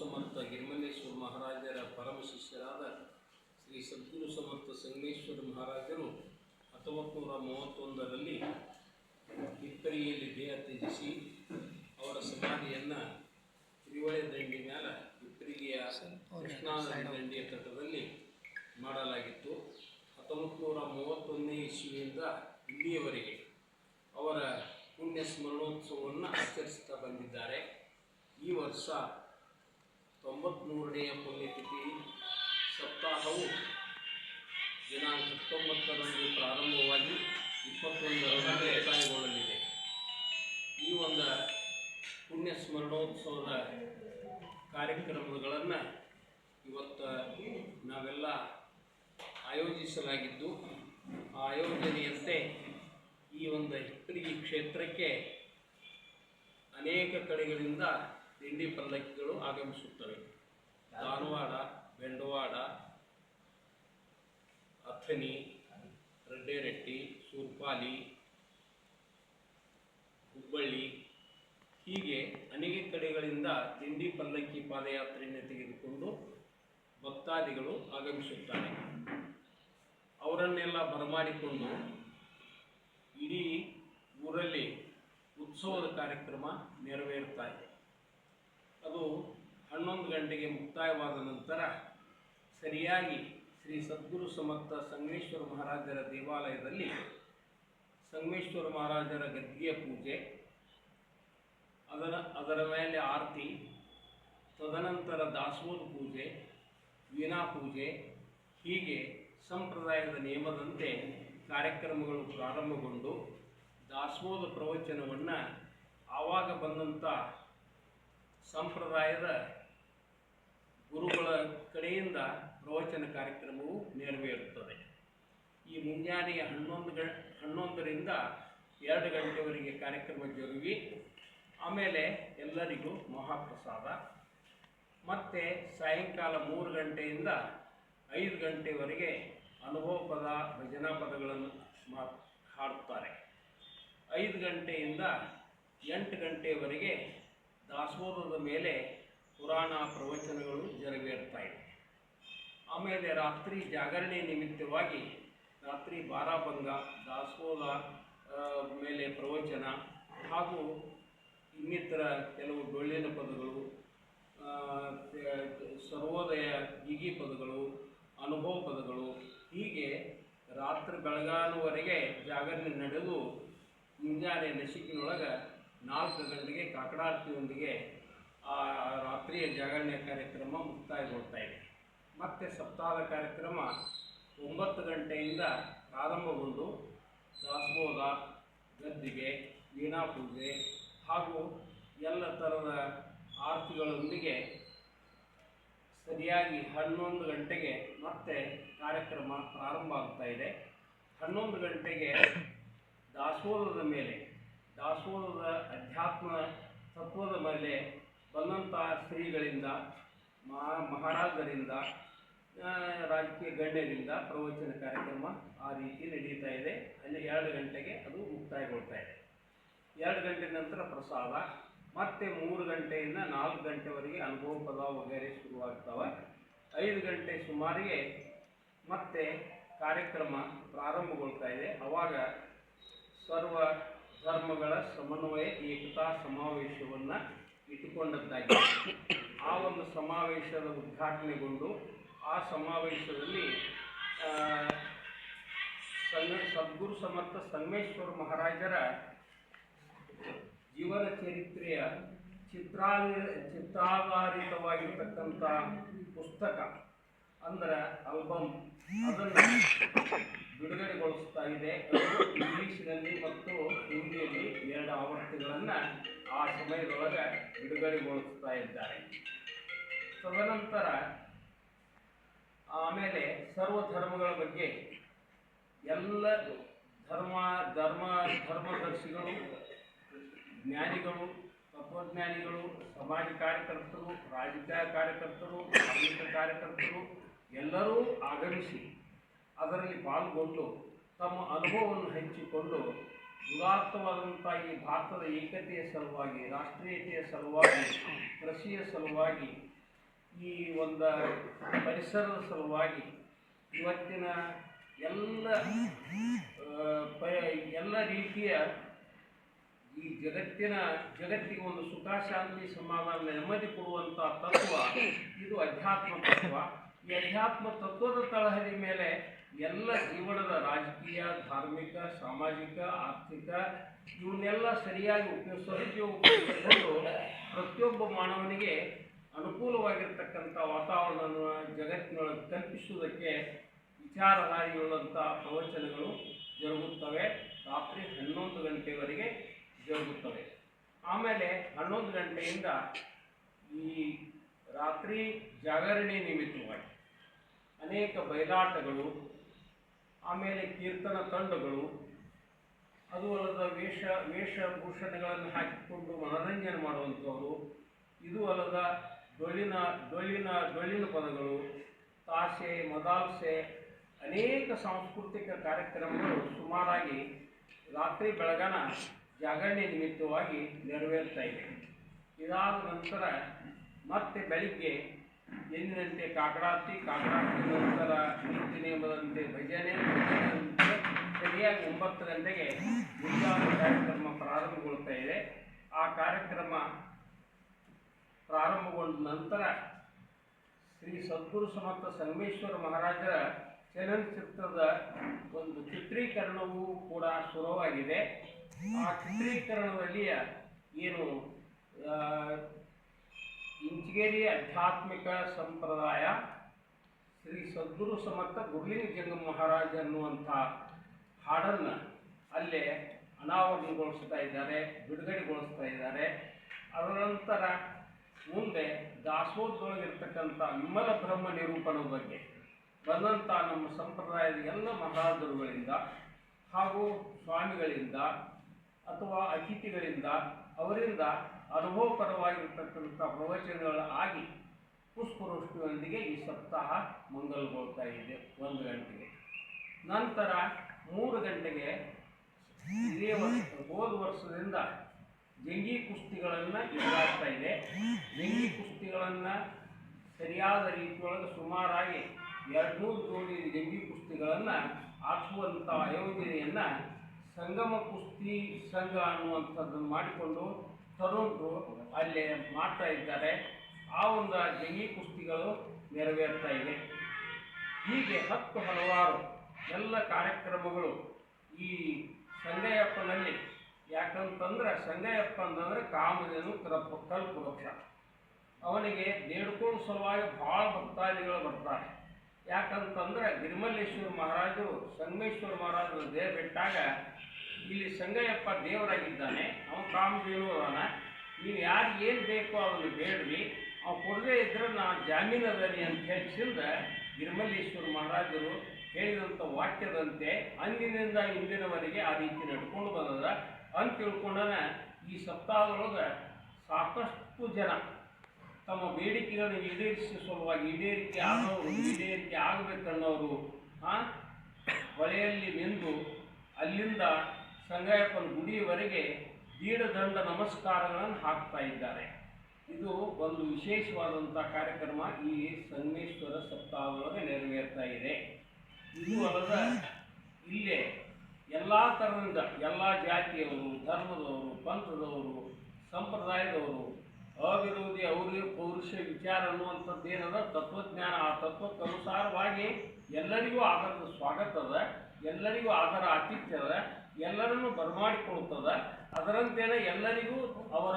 ಸಮರ್ಥ ಹಿರ್ಮಲೇಶ್ವರ ಮಹಾರಾಜರ ಪರಮ ಶಿಷ್ಯರಾದ ಶ್ರೀ ಸದ್ಗುರು ಸಮರ್ಥ ಸಂಗಮೇಶ್ವರ ಮಹಾರಾಜರು ಹತ್ತೊಂಬತ್ತು ನೂರ ಮೂವತ್ತೊಂದರಲ್ಲಿ ಹಿಪ್ಪರಿಯಲ್ಲಿ ದೇಹ ತ್ಯಜಿಸಿ ಅವರ ಸಮಾಧಿಯನ್ನು ತ್ರಿವಳಿ ದಂಡಿ ಮ್ಯಾಲ ಹಿಪ್ಪರಿಗೆಯ ಕೃಷ್ಣಾ ದಂಡಿಯ ತಟದಲ್ಲಿ ಮಾಡಲಾಗಿತ್ತು. ಹತ್ತೊಂಬತ್ತು ನೂರ ಮೂವತ್ತೊಂದನೇ ಇಸ್ವಿಯಿಂದ ಇಲ್ಲಿಯವರೆಗೆ ಅವರ ಪುಣ್ಯ ಸ್ಮರಣೋತ್ಸವವನ್ನು ಆಚರಿಸ್ತಾ ಬಂದಿದ್ದಾರೆ. ಈ ವರ್ಷ ತೊಂಬತ್ತ್ಮೂರನೆಯ ಪುಣ್ಯತಿಥಿ ಸಪ್ತಾಹವು ದಿನಾಂಕ ಹತ್ತೊಂಬತ್ತರಂದು ಪ್ರಾರಂಭವಾಗಿ ಇಪ್ಪತ್ತೊಂದರಂದು ಮುಕ್ತಾಯಗೊಳ್ಳಲಿದೆ. ಈ ಒಂದು ಪುಣ್ಯ ಸ್ಮರಣೋತ್ಸವದ ಕಾರ್ಯಕ್ರಮಗಳನ್ನು ಇವತ್ತು ನಾವೆಲ್ಲ ಆಯೋಜಿಸಲಾಗಿದ್ದು, ಆ ಆಯೋಜನೆಯಂತೆ ಈ ಒಂದು ಹಿಪ್ಪರಿಗಿ ಕ್ಷೇತ್ರಕ್ಕೆ ಅನೇಕ ಕಡೆಗಳಿಂದ ತಿಂಡಿ ಪಲ್ಲಕ್ಕಿಗಳು ಆಗಮಿಸುತ್ತವೆ. ಧಾರವಾಡ ಬೆಂಡವಾಡ ಅಥಣಿ, ರಡ್ಡೆರೆಟ್ಟಿ, ಸೂರ್ಪಾಲಿ, ಹುಬ್ಬಳ್ಳಿ. ಹೀಗೆ ಅನೇಕ ಕಡೆಗಳಿಂದ ತಿಂಡಿ ಪಲ್ಲಕ್ಕಿ ಪಾದಯಾತ್ರೆಯನ್ನು ತೆಗೆದುಕೊಂಡು ಭಕ್ತಾದಿಗಳು ಆಗಮಿಸುತ್ತಾರೆ. ಅವರನ್ನೆಲ್ಲ ಬರಮಾಡಿಕೊಂಡು ಇಡೀ ಊರಲ್ಲಿ ಉತ್ಸವದ ಕಾರ್ಯಕ್ರಮ ನೆರವೇರುತ್ತಾ ಇದೆ. ಅದು ಹನ್ನೊಂದು ಗಂಟೆಗೆ ಮುಕ್ತಾಯವಾದ ನಂತರ ಸರಿಯಾಗಿ ಶ್ರೀ ಸದ್ಗುರು ಸಮರ್ಥ ಸಂಗಮೇಶ್ವರ ಮಹಾರಾಜರ ದೇವಾಲಯದಲ್ಲಿ ಸಂಗಮೇಶ್ವರ ಮಹಾರಾಜರ ಗದ್ದಿಗೆ ಪೂಜೆ, ಅದರ ಅದರ ಮೇಲೆ ಆರತಿ, ತದನಂತರ ದಾಸೋಹ ಪೂಜೆ, ವೀಣಾ ಪೂಜೆ, ಹೀಗೆ ಸಂಪ್ರದಾಯದ ನಿಯಮದಂತೆ ಕಾರ್ಯಕ್ರಮಗಳು ಪ್ರಾರಂಭಗೊಂಡು ದಾಸೋಹ ಪ್ರವಚನವನ್ನು ಆವಾಗ ಬಂದಂಥ ಸಂಪ್ರದಾಯದ ಗುರುಗಳ ಕಡೆಯಿಂದ ಪ್ರವಚನ ಕಾರ್ಯಕ್ರಮವು ನೆರವೇರುತ್ತದೆ. ಈ ಮುಂಜಾನೆಯ ಹನ್ನೊಂದು ಗ, ಹನ್ನೊಂದರಿಂದ ಎರಡು ಗಂಟೆವರೆಗೆ ಕಾರ್ಯಕ್ರಮ ಜರುಗಿ, ಆಮೇಲೆ ಎಲ್ಲರಿಗೂ ಮಹಾಪ್ರಸಾದ. ಮತ್ತು ಸಾಯಂಕಾಲ ಮೂರು ಗಂಟೆಯಿಂದ ಐದು ಗಂಟೆವರೆಗೆ ಅನುಭವ ಪದ ಭಜನಾ ಪದಗಳನ್ನು ಹಾಡುತ್ತಾರೆ. ಐದು ಗಂಟೆಯಿಂದ ಎಂಟು ಗಂಟೆವರೆಗೆ ದಾಸೋಹದ ಮೇಲೆ ಪುರಾಣ ಪ್ರವಚನಗಳು ಜರುಗೇರ್ತಾ ಇದೆ ಆಮೇಲೆ ರಾತ್ರಿ ಜಾಗರಣೆ ನಿಮಿತ್ತವಾಗಿ ರಾತ್ರಿ ಬಾರಾಭಂಗ ದಾಸೋಹ ಆ, ಮೇಲೆ ಪ್ರವಚನ ಹಾಗೂ ಇನ್ನಿತರ ಕೆಲವು ಡೊಳ್ಳಿನ ಪದಗಳು ಸರ್ವೋದಯ ಗಿಗಿ ಪದಗಳು ಅನುಭವ ಪದಗಳು ಹೀಗೆ ರಾತ್ರಿ ಬೆಳಗಾನುವರೆಗೆ ಜಾಗರಣೆ ನಡೆದು ಮುಂಜಾನೆ ನಸಿಕಿನೊಳಗೆ ನಾಲ್ಕು ಗಂಟೆಗೆ ಕಾಕಡಾರತಿಯೊಂದಿಗೆ ಆ ರಾತ್ರಿಯ ಜಾಗರಣೆ ಕಾರ್ಯಕ್ರಮ ಮುಕ್ತಾಯಗೊಳ್ತಾ ಇದೆ. ಮತ್ತು ಸಪ್ತಾಹದ ಕಾರ್ಯಕ್ರಮ ಒಂಬತ್ತು ಗಂಟೆಯಿಂದ ಪ್ರಾರಂಭಗೊಂಡು ದಾಸಬೋಧ ಗದ್ದಿಗೆ ವೀಣಾ ಪೂಜೆ ಹಾಗೂ ಎಲ್ಲ ಥರದ ಆರತಿಗಳೊಂದಿಗೆ ಸರಿಯಾಗಿ ಹನ್ನೊಂದು ಗಂಟೆಗೆ ಮತ್ತೆ ಕಾರ್ಯಕ್ರಮ ಪ್ರಾರಂಭ ಆಗ್ತಾ ಇದೆ. ಹನ್ನೊಂದು ಗಂಟೆಗೆ ದಾಸೋಹದ ಮೇಲೆ ದಾಸೋಹದ ಅಧ್ಯಾತ್ಮ ತತ್ವದ ಮೇಲೆ ಬಂದಂಥ ಶ್ರೀಗಳಿಂದ ಮಹಾ ಮಹಾರಾಜರಿಂದ ರಾಜಕೀಯ ಗಣ್ಯರಿಂದ ಪ್ರವಚನ ಕಾರ್ಯಕ್ರಮ ಆ ರೀತಿ ನಡೀತಾ ಇದೆ. ಅಲ್ಲಿ ಎರಡು ಗಂಟೆಗೆ ಅದು ಮುಕ್ತಾಯಗೊಳ್ತಾ ಇದೆ. ಎರಡು ಗಂಟೆ ನಂತರ ಪ್ರಸಾದ, ಮತ್ತೆ ಮೂರು ಗಂಟೆಯಿಂದ ನಾಲ್ಕು ಗಂಟೆವರೆಗೆ ಅನುಭವ ಪದ ವಗೈರೆ ಶುರುವಾಗ್ತವೆ. ಐದು ಗಂಟೆ ಸುಮಾರಿಗೆ ಮತ್ತೆ ಕಾರ್ಯಕ್ರಮ ಪ್ರಾರಂಭಗೊಳ್ತಾ ಇದೆ. ಅವಾಗ ಸರ್ವ ಧರ್ಮಗಳ ಸಮನ್ವಯ, ಏಕತಾ ಸಮಾವೇಶವನ್ನು ಇಟ್ಟುಕೊಂಡದ್ದಾಗಿದೆ. ಆ ಒಂದು ಸಮಾವೇಶದ ಉದ್ಘಾಟನೆಗೊಂಡು ಆ ಸಮಾವೇಶದಲ್ಲಿ ಸದ್ಗುರು ಸಮರ್ಥ ಸಂಗಮೇಶ್ವರ ಮಹಾರಾಜರ ಜೀವನ ಚರಿತ್ರೆಯ ಚಿತ್ರಾಲಿ ಚಿತ್ರಾಧಾರಿತವಾಗಿರ್ತಕ್ಕಂಥ ಪುಸ್ತಕ ಅಂದ್ರೆ ಆಲ್ಬಮ್ ಅದನ್ನು ಬಿಡುಗಡೆಗೊಳಿಸ್ತಾ ಇದೆ. ಇಂಗ್ಲಿಷ್ನಲ್ಲಿ ಮತ್ತು ಹಿಂದಿಯಲ್ಲಿ ಎರಡು ಆವೃತ್ತಿಗಳನ್ನು ಆ ಸಮಯದೊಳಗೆ ಬಿಡುಗಡೆಗೊಳಿಸ್ತಾ ಇದ್ದಾರೆ. ತದನಂತರ, ಆಮೇಲೆ ಸರ್ವ ಧರ್ಮಗಳ ಬಗ್ಗೆ ಎಲ್ಲ ಧರ್ಮ ಧರ್ಮ, ಧರ್ಮದರ್ಶಿಗಳು, ಜ್ಞಾನಿಗಳು, ತತ್ವಜ್ಞಾನಿಗಳು, ಸಮಾಜ ಕಾರ್ಯಕರ್ತರು, ರಾಜಕೀಯ ಕಾರ್ಯಕರ್ತರು ಕಾರ್ಯಕರ್ತರು ಎಲ್ಲರೂ ಆಗಮಿಸಿ ಅದರಲ್ಲಿ ಪಾಲ್ಗೊಂಡು ತಮ್ಮ ಅನುಭವವನ್ನು ಹಂಚಿಕೊಂಡು ಉದಾತ್ತವಾದಂಥ ಈ ಭಾರತದ ಏಕತೆಯ ಸಲುವಾಗಿ, ರಾಷ್ಟ್ರೀಯತೆಯ ಸಲುವಾಗಿ, ಕೃಷಿಯ ಸಲುವಾಗಿ, ಈ ಒಂದು ಪರಿಸರದ ಸಲುವಾಗಿ ಇವತ್ತಿನ ಎಲ್ಲ ಎಲ್ಲ ರೀತಿಯ ಈ ಜಗತ್ತಿನ, ಜಗತ್ತಿಗೆ ಒಂದು ಸುಖ ಶಾಂತಿ ಸಮಾಧಾನ ನೆಮ್ಮದಿ ಕೊಡುವಂಥ ತತ್ವ, ಇದು ಅಧ್ಯಾತ್ಮ ತತ್ವ. ಈ ಅಧ್ಯಾತ್ಮ ತತ್ವದ ತಳಹದಿ ಮೇಲೆ ಎಲ್ಲ ಜೀವನದ ರಾಜಕೀಯ, ಧಾರ್ಮಿಕ, ಸಾಮಾಜಿಕ, ಆರ್ಥಿಕ ಇವನ್ನೆಲ್ಲ ಸರಿಯಾಗಿ ಉಪಯೋಗಿಸೋದಕ್ಕೆ ಉಪಯೋಗಿಸಿಕೊಂಡು ಪ್ರತಿಯೊಬ್ಬ ಮಾನವನಿಗೆ ಅನುಕೂಲವಾಗಿರ್ತಕ್ಕಂಥ ವಾತಾವರಣವನ್ನು ಜಗತ್ತಿನೊಳಗೆ ಕಲ್ಪಿಸುವುದಕ್ಕೆ ವಿಚಾರಧಾರಿಯುಳ್ಳಂಥ ಪ್ರವಚನಗಳು ಜರುಗುತ್ತವೆ. ರಾತ್ರಿ ಹನ್ನೊಂದು ಗಂಟೆವರೆಗೆ ಜರುಗುತ್ತವೆ. ಆಮೇಲೆ ಹನ್ನೊಂದು ಗಂಟೆಯಿಂದ ಈ ರಾತ್ರಿ ಜಾಗರಣೆ ನಿಮಿತ್ತವಾಗಿ ಅನೇಕ ಬಯಲಾಟಗಳು ಆಮೇಲೆ ಕೀರ್ತನ ತಂಡಗಳು, ಅದು ಅಲ್ಲದ ವೇಷ ವೇಷಭೂಷಣಗಳನ್ನು ಹಾಕಿಕೊಂಡು ಮನೋರಂಜನೆ ಮಾಡುವಂಥವರು, ಇದು ಅಲ್ಲದ ಡೊಳ್ಳಿನ ಡೊಳ್ಳಿನ ಡೊಳ್ಳಿನ ಪದಗಳು, ತಾಸೆ, ಮದಾಲ್ಸೆ, ಅನೇಕ ಸಾಂಸ್ಕೃತಿಕ ಕಾರ್ಯಕ್ರಮಗಳು ಸುಮಾರಾಗಿ ರಾತ್ರಿ ಬೆಳಗನ ಜಾಗರಣೆ ನಿಮಿತ್ತವಾಗಿ ನೆರವೇರ್ತಾ ಇದೆ ಇದಾದ ನಂತರ ಮತ್ತೆ ಬೆಳಿಗ್ಗೆ ಎಂದಿನಂತೆ ಕಾಕಡಾತಿ ಕಾಕಡಾತಿ ನಂತರ ನೀತಿ ನಿಯಮದಂತೆ ಭಜನೆ ಸರಿಯಾಗಿ ಒಂಬತ್ತು ಗಂಟೆಗೆ ಮುಂಜಾನೆ ಕಾರ್ಯಕ್ರಮ ಪ್ರಾರಂಭಗೊಳ್ತಾ ಇದೆ. ಆ ಕಾರ್ಯಕ್ರಮ ಪ್ರಾರಂಭಗೊಂಡ ನಂತರ ಶ್ರೀ ಸದ್ಗುರು ಸಮರ್ಥ ಸಂಗಮೇಶ್ವರ ಮಹಾರಾಜರ ಚಲನಚಿತ್ರದ ಒಂದು ಚಿತ್ರೀಕರಣವೂ ಕೂಡ ಶುರುವಾಗಿದೆ. ಆ ಚಿತ್ರೀಕರಣದಲ್ಲಿಯ ಏನು ಇಂಚಗೇರಿ ಆಧ್ಯಾತ್ಮಿಕ ಸಂಪ್ರದಾಯ ಶ್ರೀ ಸದ್ಗುರು ಸಮರ್ಥ ಗುರುಲಿಂಗ ಜಂಗ ಮಹಾರಾಜ ಅನ್ನುವಂಥ ಹಾಡನ್ನು ಅಲ್ಲೇ ಅನಾವರಣಗೊಳಿಸ್ತಾ ಇದ್ದಾರೆ, ಬಿಡುಗಡೆಗೊಳಿಸ್ತಾ ಇದ್ದಾರೆ. ಅದರ ನಂತರ ಮುಂದೆ ದಾಸೋಹದೊಳಗಿರ್ತಕ್ಕಂಥ ವಿಮಲ ಬ್ರಹ್ಮ ನಿರೂಪಣದ ಬಗ್ಗೆ ಬಂದಂಥ ನಮ್ಮ ಸಂಪ್ರದಾಯದ ಎಲ್ಲ ಮಹಾರಾಜರುಗಳಿಂದ ಹಾಗೂ ಸ್ವಾಮಿಗಳಿಂದ ಅಥವಾ ಅತಿಥಿಗಳಿಂದ, ಅವರಿಂದ ಅನುಭವಪರವಾಗಿರ್ತಕ್ಕಂಥ ಪ್ರವಚನಗಳು ಆಗಿ ಪುಷ್ಪವೃಷ್ಟಿಯೊಂದಿಗೆ ಈ ಸಪ್ತಾಹ ಮಂಗಲಗೊಳ್ತಾ ಇದೆ, ಒಂದು ಗಂಟೆಗೆ. ನಂತರ ಮೂರು ಗಂಟೆಗೆ ಇದೇ ವರ್ಷ, ಹೋದ ವರ್ಷದಿಂದ ಜಂಗಿ ಕುಸ್ತಿಗಳನ್ನು ಎದುರಾಗ್ತಾ ಇದೆ. ಜಂಗಿ ಕುಸ್ತಿಗಳನ್ನು ಸರಿಯಾದ ರೀತಿಯೊಳಗೆ ಸುಮಾರಾಗಿ ಎರಡ್ನೂರು ಜೋಡಿ ಜಂಗಿ ಕುಸ್ತಿಗಳನ್ನು ಹಾಕುವಂಥ ಯೋಜನೆಯನ್ನು ಸಂಗಮ ಕುಸ್ತಿ ಸಂಘ ಅನ್ನುವಂಥದ್ದನ್ನು ಮಾಡಿಕೊಂಡು ತರುಣರು ಅಲ್ಲಿ ಮಾಡ್ತಾ ಇದ್ದಾರೆ. ಆ ಒಂದು ಜಂಗಿ ಕುಸ್ತಿಗಳು ನೆರವೇರ್ತಾ ಇವೆ. ಹೀಗೆ ಹತ್ತು ಹಲವಾರು ಎಲ್ಲ ಕಾರ್ಯಕ್ರಮಗಳು ಈ ಸಂಗಯ್ಯಪ್ಪನಲ್ಲಿ. ಯಾಕಂತಂದ್ರೆ ಸಂಗಯ್ಯಪ್ಪ ಅಂತಂದ್ರೆ ಕಾಮಧೇನು ಕಲ್ಪ ಕಲ್ಪವೃಕ್ಷ. ಅವನಿಗೆ ಬೇಡ್ಕೊಳ್ಳೋ ಸಲುವಾಗಿ ಭಾಳ ಭಕ್ತಾದಿಗಳು ಬರ್ತಾರೆ. ಯಾಕಂತಂದ್ರೆ ಗಿರಿಮಲ್ಲೇಶ್ವರ ಮಹಾರಾಜರು, ಸಂಗಮೇಶ್ವರ ಮಹಾರಾಜರು ದೇಹ ಬಿಟ್ಟಾಗ ಇಲ್ಲಿ ಸಂಗಯ್ಯಪ್ಪ ದೇವರಾಗಿದ್ದಾನೆ. ಅವನು ಕಾಮಧೇನು ಅದಾನ ನೀನು ಯಾರಿಗೆ ಏನು ಬೇಕೋ ಅವನು ಬೇಡ್ರಿ. ಅವ್ನು ಕೊಡದೇ ಇದ್ರೆ ನಾನು ಜಾಮೀನು ಅದನಿ ಅಂತ ಹೇಳಿಸಿಂದ ನಿರ್ಮಲೇಶ್ವರ ಮಹಾರಾಜರು ಹೇಳಿದಂಥ ವಾಕ್ಯದಂತೆ ಅಂದಿನಿಂದ ಇಂದಿನವರೆಗೆ ಆ ರೀತಿ ನಡ್ಕೊಂಡು ಬಂದದ. ಅಂತ ತಿಳ್ಕೊಂಡನ ಈ ಸಪ್ತಾಹದೊಳಗೆ ಸಾಕಷ್ಟು ಜನ ತಮ್ಮ ಬೇಡಿಕೆಗಳನ್ನು ಈಡೇರಿಸುವ ಸಲುವಾಗಿ ಈಡೇರಿಕೆ ಆಗೋರು ಈಡೇರಿಕೆ ಆಗಬೇಕನ್ನೋರು, ಆ, ಹೊಳೆಯಲ್ಲಿ ನಿಂದು ಅಲ್ಲಿಂದ ಸಂಗಯಪ್ಪನ ಗುಡಿಯವರೆಗೆ ದೀಡದಂಡ ನಮಸ್ಕಾರಗಳನ್ನು ಹಾಕ್ತಾ ಇದ್ದಾರೆ. ಇದು ಒಂದು ವಿಶೇಷವಾದಂಥ ಕಾರ್ಯಕ್ರಮ ಈ ಸಂಗಮೇಶ್ವರ ಸಪ್ತಾಹದೊಳಗೆ ನೆರವೇರ್ತಾ ಇದೆ. ಇದು ಅಲ್ಲದ ಇಲ್ಲೇ ಎಲ್ಲ ಥರದಿಂದ ಎಲ್ಲ ಜಾತಿಯವರು, ಧರ್ಮದವರು, ಪಂಥದವರು, ಸಂಪ್ರದಾಯದವರು, ಅವಿರೋಧಿ ಅವರಿಗೆ ಪೌರುಷ, ವಿಚಾರ ಅನ್ನುವಂಥದ್ದು ಏನದ? ತತ್ವಜ್ಞಾನ. ಆ ತತ್ವಕ್ಕನುಸಾರವಾಗಿ ಎಲ್ಲರಿಗೂ ಆದರದ ಸ್ವಾಗತ ಅದ. ಎಲ್ಲರಿಗೂ ಆದರ ಆತಿಥ್ಯ ಅದ. ಎಲ್ಲರನ್ನು ಬರಮಾಡಿಕೊಳ್ಳುತ್ತದ. ಅದರಂತೆಯೇ ಎಲ್ಲರಿಗೂ ಅವರ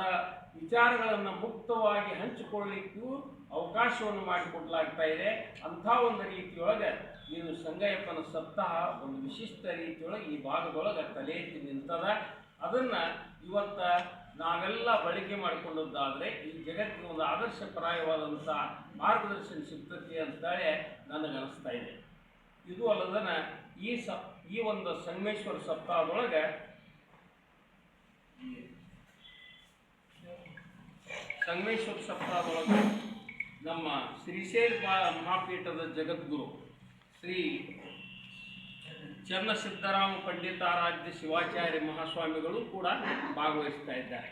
ವಿಚಾರಗಳನ್ನು ಮುಕ್ತವಾಗಿ ಹಂಚಿಕೊಳ್ಳಿಕ್ಕೂ ಅವಕಾಶವನ್ನು ಮಾಡಿಕೊಡ್ಲಾಗ್ತಾ ಇದೆ. ಅಂಥ ಒಂದು ರೀತಿಯೊಳಗೆ ಇದು ಸಂಗಯ್ಯಪ್ಪನ ಸಪ್ತಾಹ ಒಂದು ವಿಶಿಷ್ಟ ರೀತಿಯೊಳಗೆ ಈ ಭಾಗದೊಳಗೆ ತಲೆ ಎತ್ತಿ ನಿಂತದ. ಅದನ್ನು ಇವತ್ತ ನಾವೆಲ್ಲ ಬಳಕೆ ಮಾಡಿಕೊಂಡದ್ದಾದರೆ ಈ ಜಗತ್ತಿಗೆ ಒಂದು ಆದರ್ಶಪ್ರಾಯವಾದಂಥ ಮಾರ್ಗದರ್ಶನ ಸಿಗ್ತತಿ ಅಂತೇಳಿ ನನಗನ್ನಿಸ್ತಾ ಇದೆ. ಇದು ಅಲ್ಲದನ ಈ ಸ ಈ ಒಂದು ಸಂಗಮೇಶ್ವರ ಸಪ್ತಾಹದೊಳಗೆ ಸಂಗಮೇಶ್ವರ ಸಪ್ತಾಹದೊಳಗೆ ನಮ್ಮ ಶ್ರೀಶೈಲ ಮಹಾ- ಮಹಾಪೀಠದ ಜಗದ್ಗುರು ಶ್ರೀ ಚನ್ನಸಿದ್ದರಾಮ ಪಂಡಿತಾರಾಧ್ಯ ಶಿವಾಚಾರ್ಯ ಮಹಾಸ್ವಾಮಿಗಳು ಕೂಡ ಭಾಗವಹಿಸ್ತಾ ಇದ್ದಾರೆ.